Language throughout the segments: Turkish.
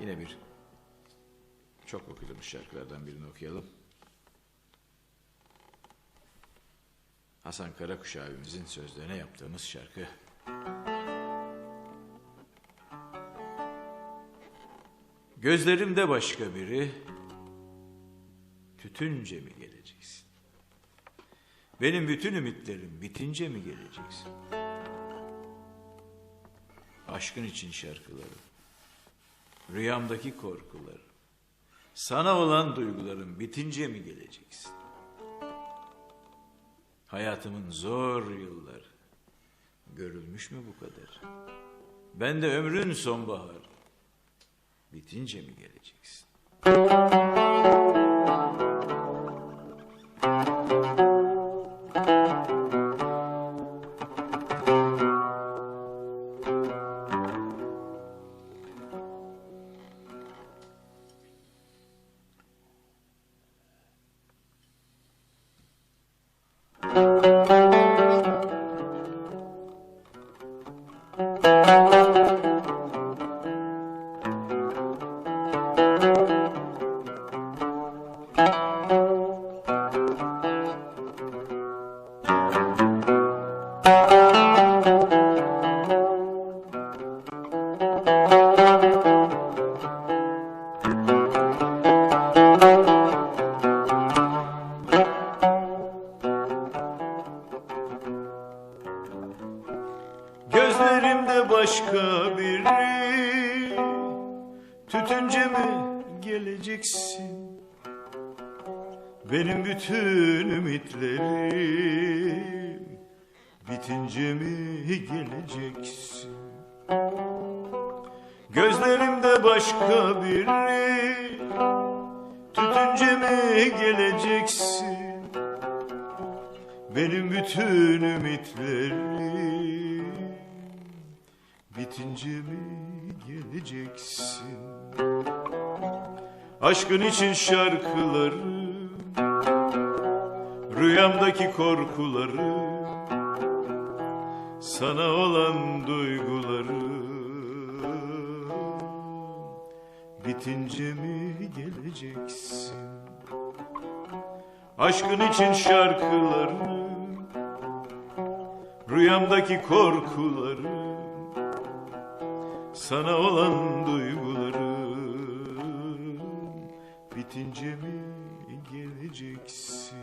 Yine bir çok okudum şarkılardan birini okuyalım. Hasan Karakuş abimizin sözlerine yaptığımız şarkı. Gözlerimde başka biri, tütünce mi geleceksin? Benim bütün ümitlerim bitince mi geleceksin? Aşkın için şarkılarım, rüyamdaki korkularım, sana olan duygularım bitince mi geleceksin? Hayatımın zor yılları, görülmüş mü bu kadar? Ben de ömrün sonbaharı, bitince mi geleceksin? Gözlerimde başka biri. Tütünce mi geleceksin? Benim bütün ümitlerim Bitince mi geleceksin? Gözlerimde başka biri. Tütünce mi geleceksin? Benim bütün ümitlerim bitince mi geleceksin? Aşkın için şarkılarım, rüyamdaki korkularım, sana olan duygularım bitince mi geleceksin? Aşkın için şarkılarım Rüyamdaki korkularım Sana olan duygularım Bitince mi geleceksin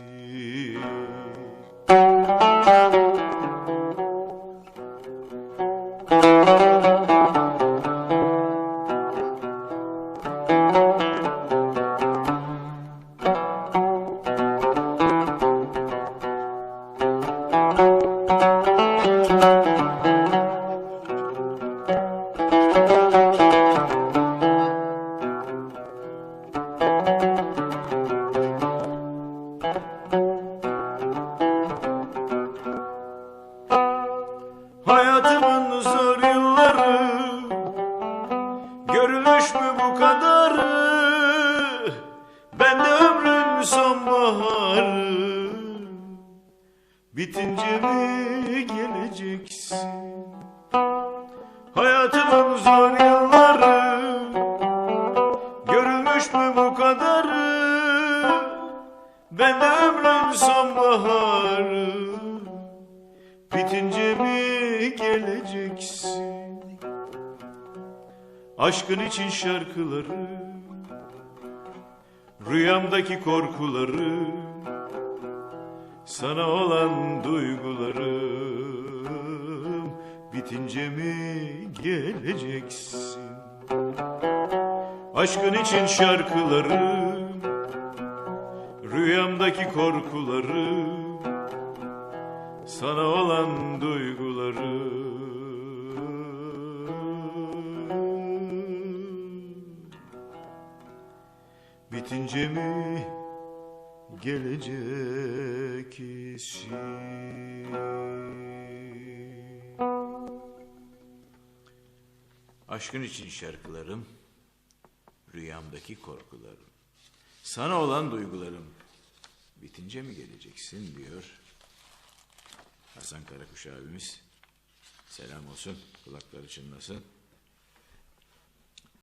Hayatımın zor yılları Görülmüş mü bu kadarı? Ben de ömrün sonbaharı. Bitince mi geleceksin? Hayatımın zor yılları Ben de ömrün sonbaharı. Bitince mi geleceksin? Aşkın için şarkıları, rüyamdaki korkuları, sana olan duygularım bitince mi geleceksin? Aşkın için şarkıları, rüyamdaki korkuları, sana olan duyguları. Bitince mi gelecek isim? Aşkın için şarkılarım, rüyamdaki korkularım, sana olan duygularım bitince mi geleceksin diyor. Hasan Karakuş abimiz. Selam olsun, kulakları çınlasın.